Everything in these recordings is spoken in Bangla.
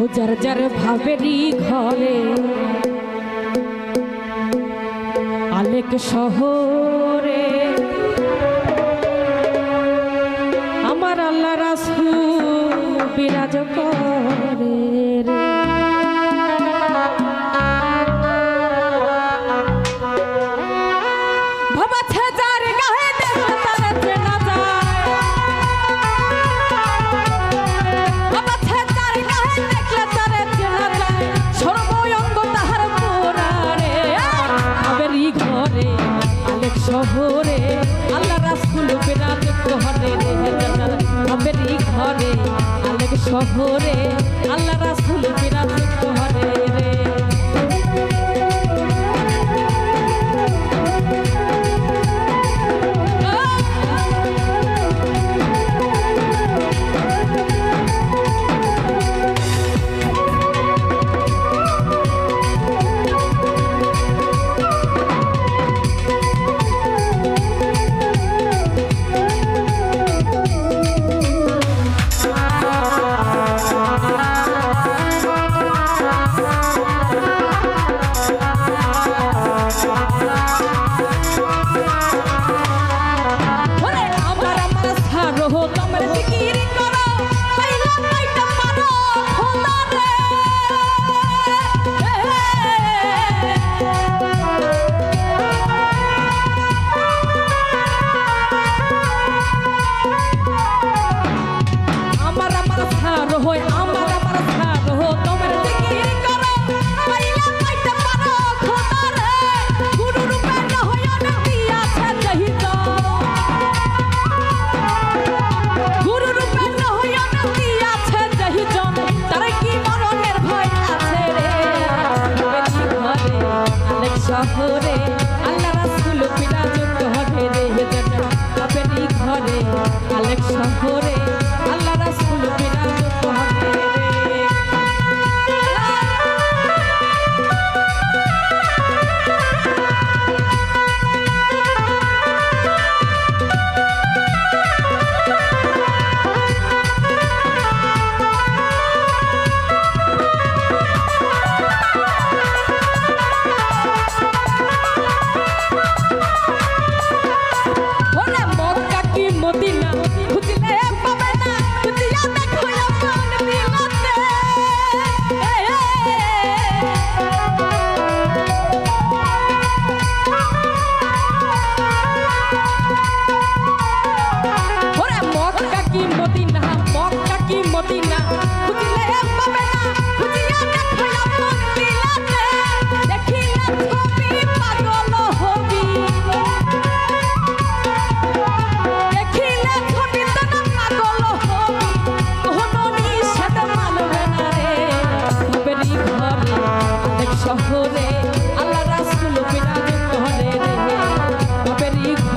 ও যার যার ঘরে। আলেক শহরে। আমার আল্লাহ রাসু বিরাজ কর শহরে। আল্লাহ রাসুল বিরাজ ঘরে আমেরি ঘরে আলেক শহরে। আল্লাহ রাসুল বিরাজ ঘরে রে mejor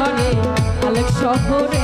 ঘরে আলেক শহরে।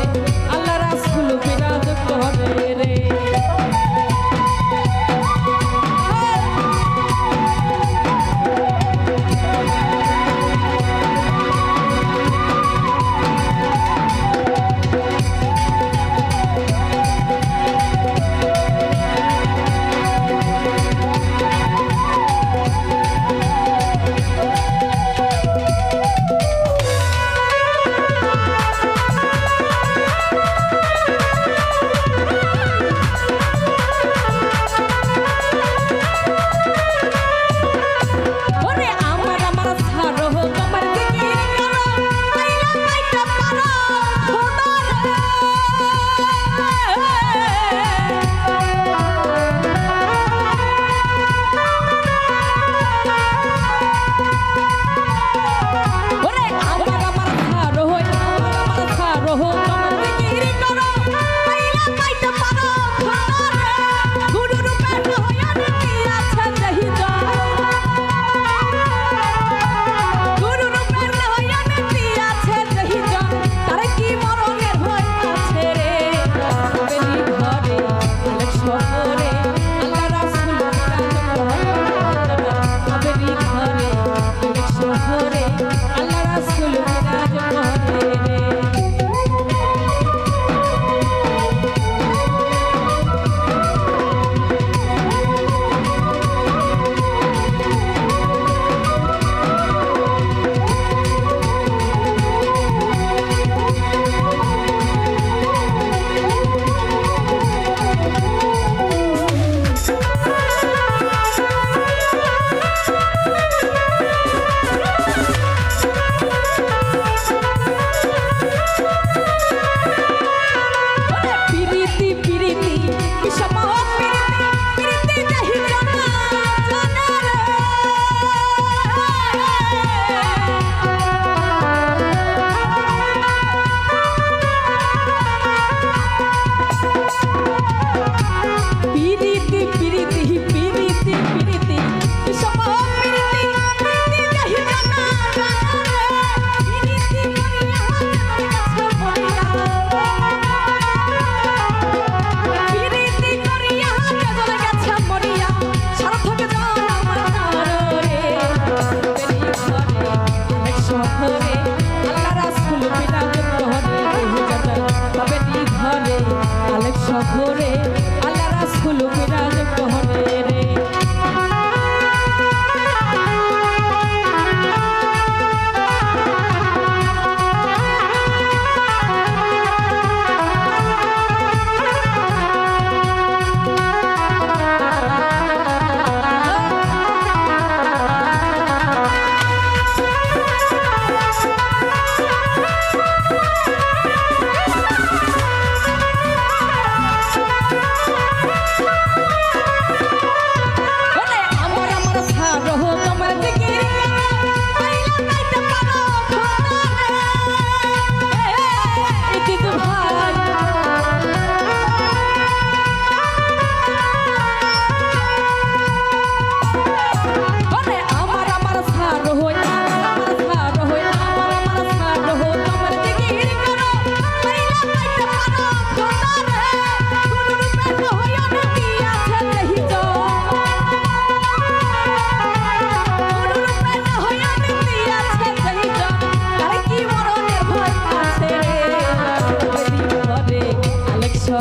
সফরে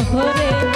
শহরে